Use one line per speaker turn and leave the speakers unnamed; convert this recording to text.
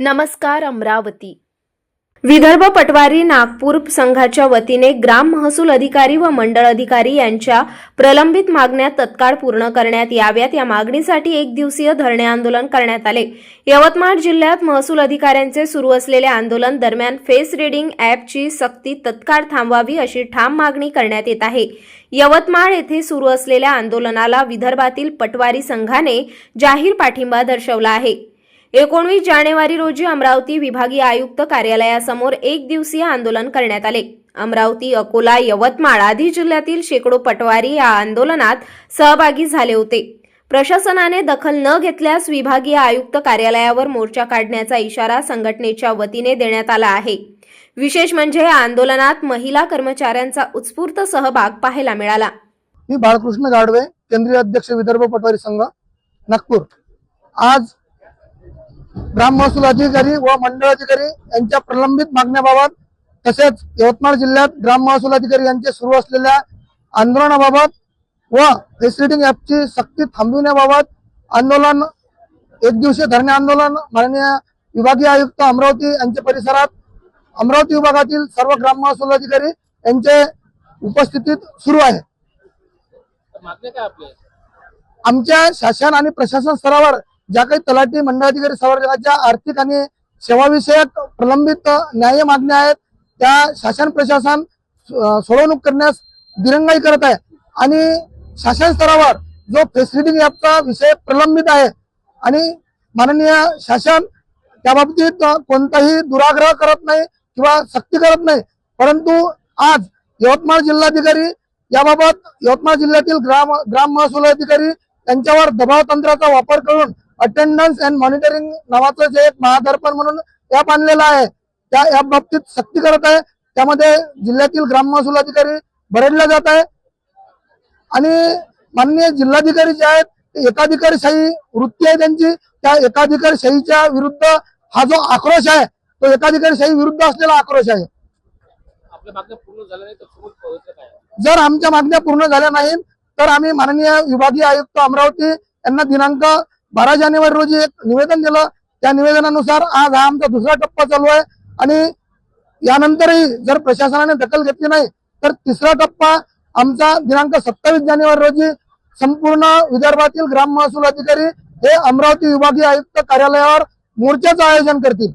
नमस्कार अमरावती. विदर्भ पटवारी नागपूर संघाच्या वतीने ग्राम महसूल अधिकारी व मंडळ अधिकारी यांच्या प्रलंबित मागण्या तत्काळ पूर्ण करण्यात याव्यात. या मागणीसाठी एक दिवसीय धरणे आंदोलन करण्यात आले. यवतमाळ जिल्ह्यात महसूल अधिकाऱ्यांचे सुरू असलेले आंदोलन दरम्यान फेस रिडिंग ॲपची सक्ती तत्काळ थांबवावी अशी ठाम मागणी करण्यात येत आहे. यवतमाळ येथे सुरू असलेल्या आंदोलनाला विदर्भातील पटवारी संघाने जाहीर पाठिंबा दर्शवला आहे. एकोणवीस जानेवारी रोजी अमरावती विभागीय आयुक्त कार्यालयासमोर एक दिवसीय आंदोलन करण्यात आले. अमरावती अकोला यवतमाळ आदी जिल्ह्यातील शेकडो पटवारी या आंदोलनात सहभागी झाले होते. प्रशासनाने दखल न घेतल्यास विभागीय आयुक्त कार्यालयावर मोर्चा काढण्याचा इशारा संघटनेच्या वतीने देण्यात आला आहे. विशेष म्हणजे या आंदोलनात महिला कर्मचाऱ्यांचा उत्स्फूर्त सहभाग पाहायला मिळाला.
मी बाळकृष्ण गाडवे केंद्रीय अध्यक्ष विदर्भ पटवारी संघ नागपूर. आज ग्राम महसूल अधिकारी व मंडळ अधिकारी यांच्या प्रलंबित मागण्याबाबत तसेच यवतमाळ जिल्ह्यात ग्राम महसूल अधिकारी यांचे सुरू असलेल्या आंदोलनाबाबत व फेसिलिटिंग ॲपची सक्ती थांबविण्याबाबत आंदोलन एक दिवसीय धरणे आंदोलन माननीय विभागीय आयुक्त अमरावती यांच्या परिसरात अमरावती विभागातील सर्व ग्राम महसूल अधिकारी यांचे उपस्थितीत सुरू आहे. आमच्या शासन आणि प्रशासन स्तरावर ज्या काही तलाठी मंडळाधिकारी संवर्गाच्या आर्थिक आणि सेवाविषयक प्रलंबित न्याय मागण्या आहेत त्या शासन प्रशासन सोडवणूक करण्यास दिरंगाई करत आहे. आणि शासन स्तरावर जो फेसिलिटिंग ॲपचा विषय प्रलंबित आहे आणि माननीय शासन त्या बाबतीत कोणताही दुराग्रह करत नाही किंवा सक्ती करत नाही. परंतु आज यवतमाळ जिल्हाधिकारी याबाबत यवतमाळ जिल्ह्यातील ग्राम ग्राम महसूल अधिकारी त्यांच्यावर दबाव तंत्राचा वापर करून अटेंडन्स अँड मॉनिटरिंग नावाचं जे एक महादर्पण म्हणून ॲप आणलेलं आहे त्या ॲप बाबतीत सक्ती करत आहे. त्यामध्ये जिल्ह्यातील ग्राम महसूल अधिकारी बरडले जात आहे. आणि माननीय जिल्हाधिकारी जे आहेत ते एकाधिकारशाही वृत्ती आहे त्यांची. त्या एकाधिकारशाहीच्या विरुद्ध हा जो आक्रोश आहे तो एकाधिकारशाही विरुद्ध असलेला आक्रोश आहे.
नाही
जर आमच्या मागण्या पूर्ण झाल्या नाहीत तर आम्ही माननीय विभागीय आयुक्त अमरावती यांना दिनांक बारा जानेवारी रोजी एक निवेदन दिलं. त्या निवेदनानुसार आज हा आमचा दुसरा टप्पा चालू आहे आणि यानंतरही जर प्रशासनाने दखल घेतली नाही तर तिसरा टप्पा आमचा दिनांक सत्तावीस जानेवारी रोजी संपूर्ण विदर्भातील ग्राम महसूल अधिकारी हे अमरावती विभागीय आयुक्त कार्यालयावर मोर्चाचं आयोजन करतील.